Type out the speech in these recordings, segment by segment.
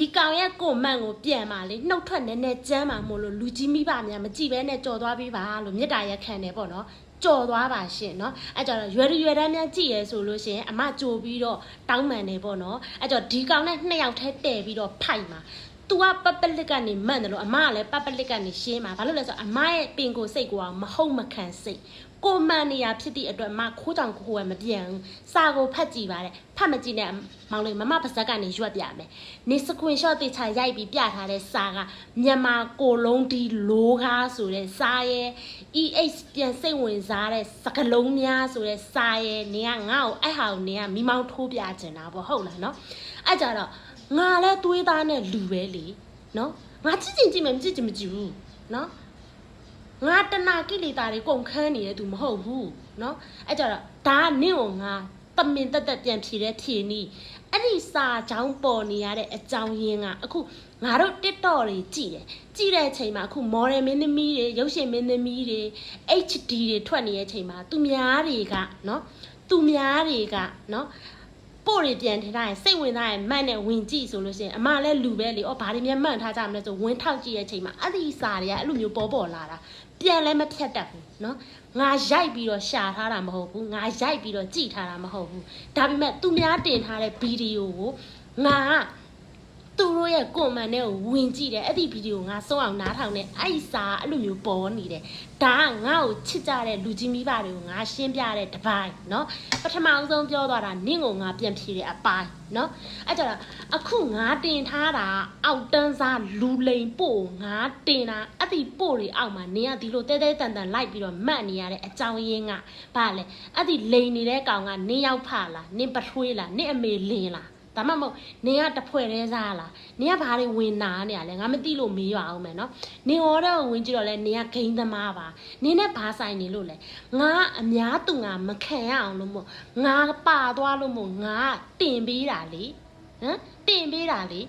ဒီကောင်ရဲ့ကိုမန့်ကိုပြန်ပါလေနှုတ်ထွက်နေနေကျမ်းမှာမို့လို့လူကြီးမိဘများမကြည့်ပဲနဲ့ကြော်သွားပေးပါလို့မေတ္တာရက်ခံတယ်ပေါ့နော်ကြော်သွားပါရှင်เนาะအဲ့ကြတော့ရွယ်ရွယ်တန်းများကြည့်ရဲဆိုလို့ရှိရင်အမကြိုပြီးတော့တောင်းပန်နေပေါ့နော်အဲ့ကြတော့ဒီကောင်နဲ့နှစ်ယောက်တည်းတဲ့ပြီးတော့ဖိုက်မှာ तू ကပပလစ်ကနေမှန်တယ်လို့အမကလည်းပပလစ်ကနေရှင်းမှာဘာလို့လဲဆိုတော့အမရဲ့ပင်ကိုစိတ်ကိုမဟုတ်မခံစိတ်ကိုမှန်နေရဖြစ်သည့်အတွက်မခိုးတောင်ခိုးဝဲမပြန်ဘူးစာကိုဖတ်ကြည့်ပါတဲ့ဖတ်မကြည့်နဲ့မောင်လေးမမပါဇက်ကနေရွက်ပြမယ်နေစကွန်ရှော့တေချာရိုက်ပြီးပြထားတဲ့စာကမြန်မာကိုလုံးဒီလိုကားဆိုတဲ့စာရဲ့ EH ပြန်စိတ်ဝင်စားတဲ့စကလုံးများဆိုတဲ့စာရဲ့နေကငါ့ကိုအဲ့ဟာကိုနေကမိမောင်းထိုးပြချင်တာပေါ့ဟုတ်လားနော်အဲ့ကြတော့ ငါလဲသွေးသားနဲ့လူပဲလေနော်ငါချစ်ချင်ကြည့်မယ်မချစ်ချင်မကြည့်ဘူးနော်ငါတနာကိလေသာတွေကုန်ခန်းနေတဲ့သူမဟုတ်ဘူးနော်အဲ့ကြတော့ဒါကနင့်ကိုငါတမင်တက်တက်ပြန်ဖြေတဲ့ဖြေနီးအဲ့ဒီစာချောင်းပေါ်နေရတဲ့အကြောင်းရင်းကအခုငါတို့ TikTok တွေကြည့်တယ်ကြည့်တဲ့အချိန်မှာအခု model မင်းသမီးတွေရုပ်ရှင်မင်းသမီးတွေ HD တွေထွက်နေတဲ့အချိန်မှာသူများတွေကနော်သူများတွေကနော် ပို့တွေပြန်ထင်ထားရင်စိတ်ဝင်စားရင်မှတ်နဲ့ဝင်ကြည့်ဆိုလို့ရှိရင်အမလည်းလူပဲလေ။အော်ဘာတွေများမှန်ထားကြမလဲဆိုဝင်ထောက်ကြည့်ရဲ့အချိန်မှာအဲ့ဒီစာတွေကအဲ့လိုမျိုးပေါ်ပေါ်လာတာပြန်လည်းမဖြတ်တတ်ဘူးနော်။ငါရိုက်ပြီးတော့ရှာထားတာမဟုတ်ဘူး။ငါရိုက်ပြီးတော့ကြည့်ထားတာမဟုတ်ဘူး။ဒါပေမဲ့သူများတင်ထားတဲ့ဗီဒီယိုကိုငါက သူတို့ရဲ့ကွန်မန့်နဲ့ကိုဝင်ကြည့်တယ်အဲ့ဒီဗီဒီယိုငါဆုံးအောင်နားထောင်နေအဲ့ဒီစာအဲ့လိုမျိုးပေါ်နေတယ်ဒါကငါ့ကိုချစ်ကြတဲ့လူကြီးမိဘတွေကိုငါရှင်းပြတဲ့တပိုင်းเนาะပထမအောင်ဆုံးပြောသွားတာနင့်ကိုငါပြန်ဖြေတဲ့အပိုင်းเนาะအဲ့ကြတော့အခုငါတင်ထားတာအောက်တန်းစားလူလိန်ပို့ငါတင်တာအဲ့ဒီပို့တွေအောက်မှာနင်ကဒီလိုတဲတဲတန်တန်လိုက်ပြီးတော့မှတ်နေရတဲ့အကြောင်းရင်းကဘာလဲအဲ့ဒီလိန်နေတဲ့ကောင်ကနင်းရောက်ဖလားနင်းပထွေးလားနင်းအမေလင်းလား ဒါမှမဟုတ်နင်ကတဖွဲ့သေးစားလားနင်ကဘာတွေဝင်နာနေရလဲငါမသိလို့မေးရအောင်မယ်နော်နင်ဟောတော့ဝင်ကြည့်တော့လဲနင်ကဂိမ်းသမားပါနင်နဲ့ဘာဆိုင်နေလို့လဲငါအများသူငါမခံရအောင်လို့မို့ငါပါသွားလို့မို့ငါတင်ပေးတာလေ ဟမ်တင်ပေးတာလေ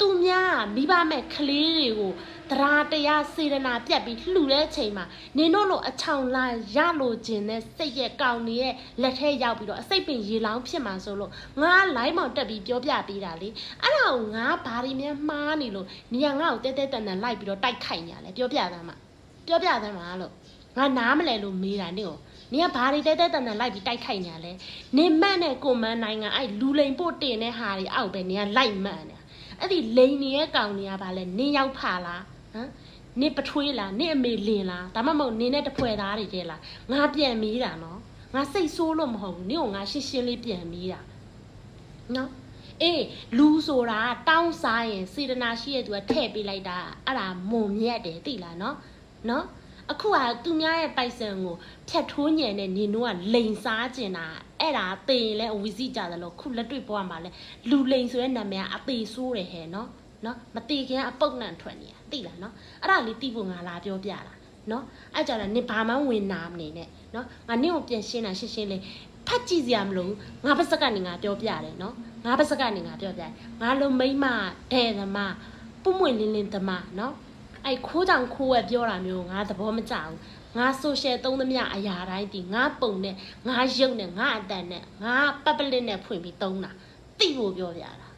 သူများမိဘမဲ့ကလေးတွေကိုတရားတရားစေရနာပြတ်ပြီးလှူတဲ့အချိန်မှာနင်တို့လိုအချောင်လာရလို့ခြင်းနဲ့စိတ်ရဲ့ကောင်းနေရဲ့လက်ထဲရောက်ပြီးတော့အစိတ်ပင်ရေလောင်းဖြစ်မှာဆိုလို့ငါလိုင်းမောင်တက်ပြီးပြောပြပေးတာလေအဲ့ဒါကိုငါဘာတွေများမှားနေလို့နေရငါ့ကိုတဲတဲတန်တန်လိုက်ပြီးတော့တိုက်ခိုက်နေရလဲပြောပြသမ်းမှာပြောပြသမ်းမှာလို့ငါနားမလဲလို့မေးတာနင့်ကို နင်ကဘာတွေတဲတဲတန်တန်လိုက်ပြီးတိုက်ခိုက်နေရလဲနင်မန့်နဲ့ကိုမန်းနိုင်ငံအဲ့လူလိန်ပို့တင်တဲ့ဟာတွေအောက်ပဲနင်ကလိုက်မှန်နေအဲ့ဒီလိန်နေရဲ့ကောင်တွေကဘာလဲနင်ရောက်ဖလားဟမ်နင်ပထွေးလားနင်အမေလင်လားဒါမှမဟုတ်နင်နဲ့တဖွဲသားတွေတည်းလားငါပြန်မီးတာနော်ငါစိတ်ဆိုးလို့မဟုတ်ဘူးနင်ကငါရှင်းရှင်းလေးပြန်မီးတာနော်အေးလူဆိုတာတောင်းစားရင်စေတနာရှိရဲ့သူကထည့်ပေးလိုက်တာအဲ့ဒါမုံမြတ်တယ်သိလားနော်နော် အခုကသူများရဲ့ပိုက်ဆံကိုဖြတ်ထိုးညံတဲ့နင်တို့ကလိန်စားကျင်တာအဲ့ဒါသိရင်လဲအဝီစီကြတယ်လို့ခုလက်တွေ့ဘဝမှာလဲလူလိန်ဆိုတဲ့နာမည်ကအသေးဆိုးတယ်ဟဲ့နော်နော်မတိခင်ကအပုတ်နံထွက်နေတာသိလားနော်အဲ့ဒါလေးတိဖို့ငါလာပြောပြတာနော်အဲ့ကြတော့နင်ဘာမှဝင်နာမနေနဲ့နော်ငါနင့်ကိုပြန်ရှင်းတာရှင်းရှင်းလေးဖတ်ကြည့်စရာမလိုဘူးငါပါစက်ကနေငါပြောပြတယ်နော်ငါပါစက်ကနေငါပြောပြတယ်ငါလိုမိမ့်မတဲ့သမားပုံမွင့်လင်းလင်းသမားနော် အဲ့ခိုးကြောင်ခိုးဝဲပြောတာမျိုးငါသဘောမကျဘူးငါဆိုရှယ်သုံးသမျှအရာတိုင်းဒီငါပုံနဲ့ငါရုပ်နဲ့ငါအတန်နဲ့ငါပပလစ်နဲ့ဖွင့်ပြီးသုံးတာသိဖို့ပြောပြတာ